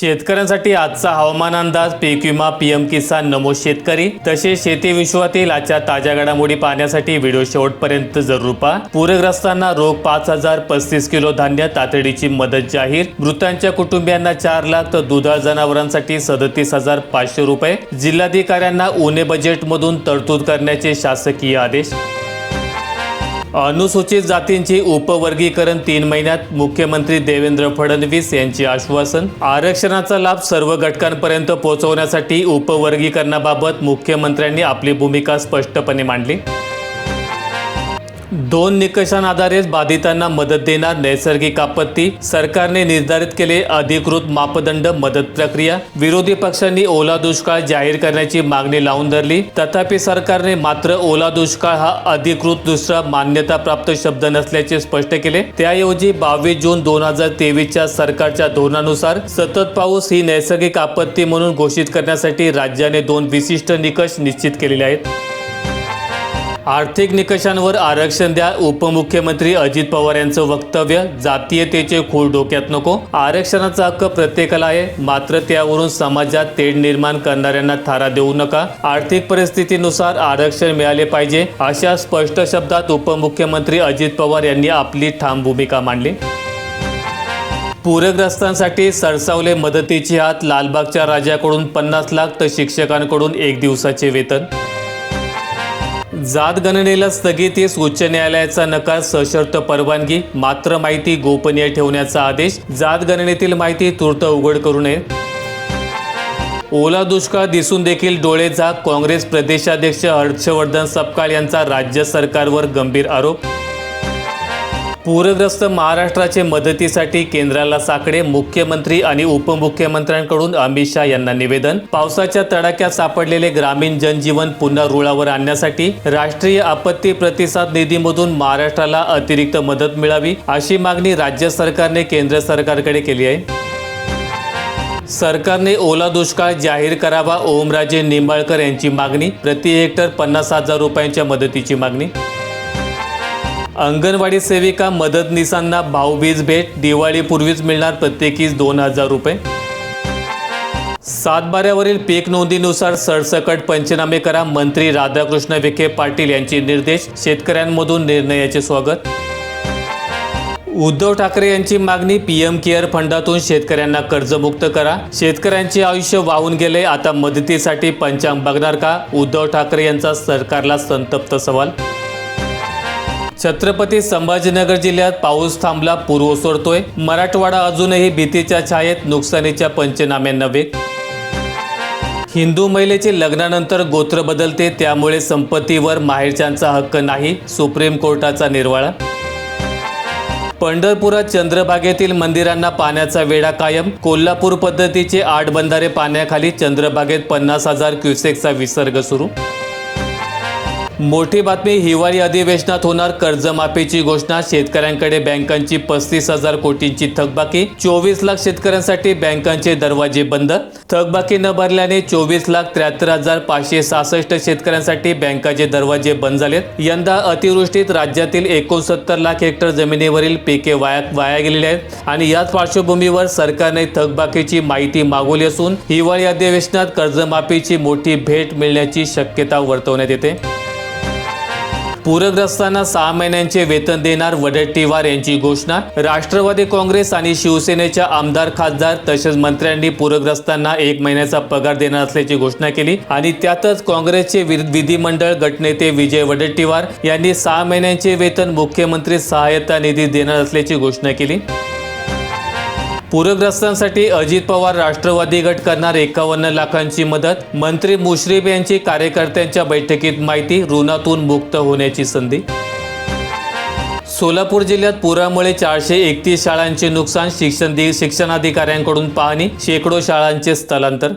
शेतकऱ्यांसाठी आजचा हवामान अंदाज पीक विमा पीएम किसान नमो शेतकरी. तसेच शेती विश्वातील आजच्या ताज्या घडामोडी पाहण्यासाठी व्हिडिओ शेवटपर्यंत जरूर पहा. पूरग्रस्तांना रोग पाच हजार पस्तीस किलो धान्य तातडीची मदत जाहीर. मृतांच्या कुटुंबियांना चार लाख तर दुधाळ जनावरांसाठी सदतीस हजार पाचशे रुपये. जिल्हाधिकाऱ्यांना उणे बजेटमधून तरतूद करण्याचे शासकीय आदेश. अनुसूचित जातींची उपवर्गीकरण तीन महिन्यात मुख्यमंत्री देवेंद्र फडणवीस यांचे आश्वासन. आरक्षणाचा लाभ सर्व घटकांपर्यंत पोहोचवण्यासाठी उपवर्गीकरणाबाबत मुख्यमंत्र्यांनी आपली भूमिका स्पष्टपणे मांडली. दोन निकषांआधारेच बाधितांना मदत देणार नैसर्गिक आपत्ती. सरकारने निर्धारित केले अधिकृत मापदंड मदत प्रक्रिया. विरोधी पक्षांनी ओला दुष्काळ जाहीर करण्याची मागणी लावून धरली. तथापि सरकारने मात्र ओला दुष्काळ हा अधिकृत दुसरा मान्यताप्राप्त शब्द नसल्याचे स्पष्ट केले. त्याऐवजी बावीस जून दोन हजार तेवीसच्या सरकारच्या धोरणानुसार सतत पाऊस ही नैसर्गिक आपत्ती म्हणून घोषित करण्यासाठी राज्याने दोन विशिष्ट निकष निश्चित केलेले आहेत. आर्थिक निकषांवर आरक्षण द्या उपमुख्यमंत्री अजित पवार यांचं वक्तव्य जातीयतेचे खूळ डोक्यात नको. आरक्षणाचा हक्क प्रत्येकाला आहे मात्र त्यावरून समाजात तेढ निर्माण करणाऱ्यांना थारा देऊ नका. आर्थिक परिस्थितीनुसार आरक्षण मिळाले पाहिजे अशा स्पष्ट शब्दात उपमुख्यमंत्री अजित पवार यांनी आपली ठाम भूमिका मांडली. पूरग्रस्तांसाठी सरसावले मदतीची हात लालबागच्या राजाकडून पन्नास लाख तर शिक्षकांकडून एक दिवसाचे वेतन. जात गणनेला स्थगितीस उच्च न्यायालयाचा नकार सशर्त परवानगी मात्र माहिती गोपनीय ठेवण्याचा आदेश जात गणनेतील माहिती तूर्त उघड करू नये. ओला दुष्काळ दिसून देखील डोळे झाक काँग्रेस प्रदेशाध्यक्ष हर्षवर्धन सपकाळ यांचा राज्य सरकारवर गंभीर आरोप पूरग्रस्त महाराष्ट्राचे मदतीसाठी केंद्राला साकडे मुख्यमंत्री आणि उपमुख्यमंत्र्यांकडून अमित शहा यांना निवेदन. पावसाच्या तडाख्यात सापडलेले ग्रामीण जनजीवन पुन्हा रुळावर आणण्यासाठी राष्ट्रीय आपत्ती प्रतिसाद निधीमधून महाराष्ट्राला अतिरिक्त मदत मिळावी अशी मागणी राज्य सरकारने केंद्र सरकारकडे केली आहे. सरकारने ओला दुष्काळ जाहीर करावा ओमराजे निंबाळकर यांची मागणी प्रति हेक्टर पन्नास हजार रुपयांच्या मदतीची मागणी. अंगणवाडी सेविका मदतनीसांना भाऊबीज भेट दिवाळीपूर्वीच मिळणार प्रत्येकीच दोन हजार रुपये. सातबाऱ्यावरील पीक नोंदीनुसार सरसकट पंचनामे करा मंत्री राधाकृष्ण विखे पाटील यांचे निर्देश शेतकऱ्यांमधून निर्णयाचे स्वागत. उद्धव ठाकरे यांची मागणी पीएम केअर फंडातून शेतकऱ्यांना कर्जमुक्त करा. शेतकऱ्यांचे आयुष्य वाहून गेले आता मदतीसाठी पंचांग बघणार का? उद्धव ठाकरे यांचा सरकारला संतप्त सवाल छत्रपती संभाजीनगर जिल्ह्यात पाऊस थांबला पूर ओसरतोय. मराठवाडा अजूनही भीतीच्या छायेत नुकसानीच्या पंचनामे नव्हे हिंदू महिलेचे लग्नानंतर गोत्र बदलते त्यामुळे संपत्तीवर माहेरच्यांचा हक्क नाही सुप्रीम कोर्टाचा निर्वाळा. पंढरपुरात चंद्रभागेतील मंदिरांना पाण्याचा वेढा कायम. कोल्हापूर पद्धतीचे आठ बंधारे पाण्याखाली चंद्रभागेत पन्नास हजार क्युसेकचा विसर्ग सुरू. मोठी बातमी हिवाळी अधिवेशनात होणार कर्जमाफीची घोषणा. शेतकऱ्यांकडे बँकांची पस्तीस हजार कोटींची थकबाकी. चोवीस लाख शेतकऱ्यांसाठी बँकांचे दरवाजे बंद. थकबाकी न भरल्याने चोवीस लाख त्र्याहत्तर हजार पाचशे सहासष्ट शेतकऱ्यांसाठी बँकाचे दरवाजे बंद झालेत. यंदा अतिवृष्टीत राज्यातील एकोणसत्तर लाख हेक्टर जमिनीवरील पिके वाया वाया गेलेली आहेत. आणि याच पार्श्वभूमीवर सरकारने थकबाकीची माहिती मागवली असून हिवाळी अधिवेशनात कर्जमाफीची मोठी भेट मिळण्याची शक्यता वर्तवण्यात येते. पूरग्रस्तांना सहा महिन्यांचे वेतन देणार वडट्टीवार यांची घोषणा. राष्ट्रवादी काँग्रेस आणि शिवसेनेच्या आमदार खासदार तसेच मंत्र्यांनी पूरग्रस्तांना एक महिन्याचा पगार देणार असल्याची घोषणा केली. आणि त्यातच काँग्रेसचे विधिमंडळ गटनेते विजय वडट्टीवार यांनी सहा महिन्यांचे वेतन मुख्यमंत्री सहायता निधी देणार असल्याची घोषणा केली. पूरग्रस्तांसाठी अजित पवार राष्ट्रवादी गट करणार एकावन्न लाखांची मदत. मंत्री मुश्रीफ यांची कार्यकर्त्यांच्या बैठकीत माहिती ऋणातून मुक्त होण्याची संधी. सोलापूर जिल्ह्यात पुरामुळे चारशे एकतीस शाळांचे नुकसान शिक्षण शिक्षणाधिकाऱ्यांकडून पाहणी शेकडो शाळांचे स्थलांतर.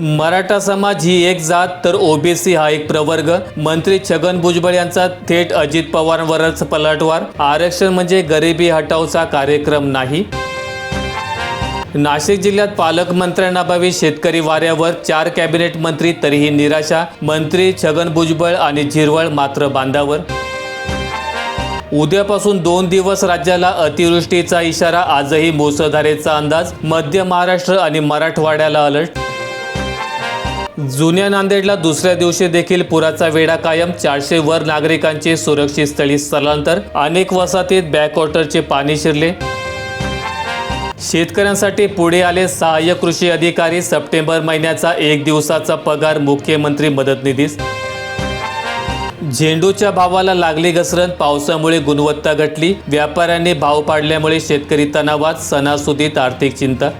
मराठा समाज ही एक जात तर ओबीसी हा एक प्रवर्ग. मंत्री छगन भुजबळ यांचा थेट अजित पवारांवरच पलटवार. आरक्षण म्हणजे गरिबी हटावचा कार्यक्रम नाही. नाशिक जिल्ह्यात पालकमंत्र्यांअभावी शेतकरी वाऱ्यावर चार कॅबिनेट मंत्री तरीही निराशा. मंत्री छगन भुजबळ आणि झिरवळ मात्र बांधावर. उद्यापासून दोन दिवस राज्याला अतिवृष्टीचा इशारा आजही मुसळधारेचा अंदाज. मध्य महाराष्ट्र आणि मराठवाड्याला अलर्ट. जुन्या नांदेडला दुसऱ्या दिवशी देखील पुराचा वेढा कायम. चारशे वर नागरिकांचे सुरक्षित स्थळी स्थलांतर. अनेक वसाहतीत बॅकवॉटरचे पाणी शिरले. शेतकऱ्यांसाठी पुढे आले सहाय्यक कृषी अधिकारी. सप्टेंबर महिन्याचा एक दिवसाचा पगार मुख्यमंत्री मदत निधीस झेंडूच्या भावाला लागली घसरण. पावसामुळे गुणवत्ता घटली. व्यापाऱ्यांनी भाव पाडल्यामुळे शेतकरी तणावात. सणासुदीत आर्थिक चिंता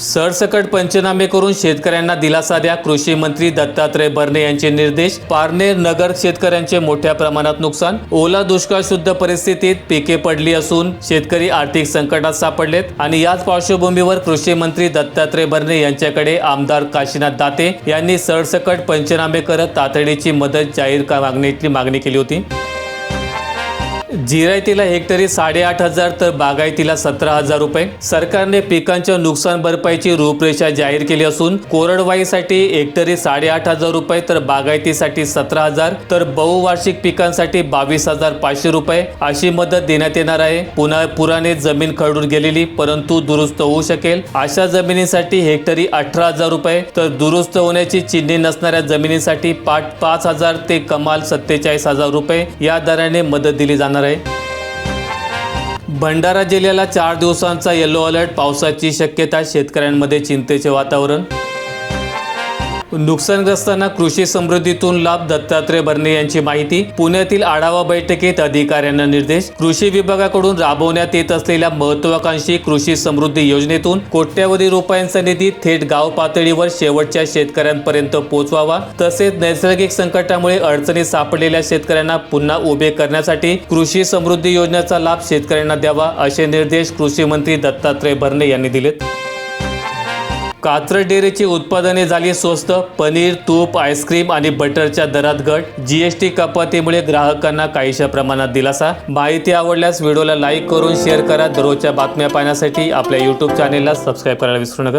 सरसकट पंचनामे करून शेतकऱ्यांना दिलासा द्या. कृषी मंत्री दत्तात्रय भरणे यांचे निर्देश. पारनेर नगर शेतकऱ्यांचे मोठ्या प्रमाणात नुकसान. ओला दुष्काळ शुद्ध परिस्थितीत पिके पडली असून शेतकरी आर्थिक संकटात सापडलेत. आणि याच पार्श्वभूमीवर कृषी मंत्री दत्तात्रय भरणे यांच्याकडे आमदार काशीनाथ दाते यांनी सरसकट पंचनामे करत तातडीची मदत जाहीर मागण्याची मागणीची मागणी केली होती. जिरायतीला हेक्टरी साडेआठ हजार तर बागायतीला सतरा हजार रुपये. सरकारने पिकांच्या नुकसान भरपाईची रूपरेषा जाहीर केली असून कोरडवाईसाठी हेक्टरी साडेआठ हजार रुपये तर बागायतीसाठी सतरा हजार तर बहुवार्षिक पिकांसाठी बावीस हजार पाचशे रुपये अशी मदत देण्यात येणार आहे. पुन्हा पुराने जमीन खरडून गेलेली परंतु दुरुस्त होऊ शकेल. अशा जमिनीसाठी हेक्टरी अठरा हजार रुपये तर दुरुस्त होण्याची चिन्हे नसणाऱ्या जमिनीसाठी पाच पाच हजार ते कमाल सत्तेचाळीस हजार रुपये या दराने मदत दिली जाणार आहे. भंडारा जिल्ह्याला चार दिवसांचा येलो अलर्ट पावसाची शक्यता शेतकऱ्यांमध्ये चिंतेचे वातावरण. नुकसानग्रस्तांना कृषी समृद्धीतून लाभ दत्तात्रय भरणे यांची माहिती. पुण्यातील आढावा बैठकीत अधिकाऱ्यांना निर्देश. कृषी विभागाकडून राबवण्यात येत असलेल्या महत्वाकांक्षी कृषी समृद्धी योजनेतून कोट्यावधी रुपयांचा निधी थेट गाव पातळीवर शेवटच्या शेतकऱ्यांपर्यंत पोहोचवावा. तसेच नैसर्गिक संकटामुळे अडचणीत सापडलेल्या शेतकऱ्यांना पुन्हा उभे करण्यासाठी कृषी समृद्धी योजनेचा लाभ शेतकऱ्यांना द्यावा असे निर्देश कृषी मंत्री दत्तात्रय भरणे यांनी दिलेत. कात्रज डेअरीची उत्पादने झाली स्वस्त पनीर तूप आईस्क्रीम आणि बटरच्या दरात घट. जीएसटी कपातीमुळे ग्राहकांना काहीशा प्रमाणात दिलासा. माहिती आवडल्यास व्हिडिओला लाईक करून शेअर करा. दररोजच्या बातम्या पाहण्यासाठी आपल्या यूट्यूब चॅनेलला सबस्क्राईब करायला विसरू नका.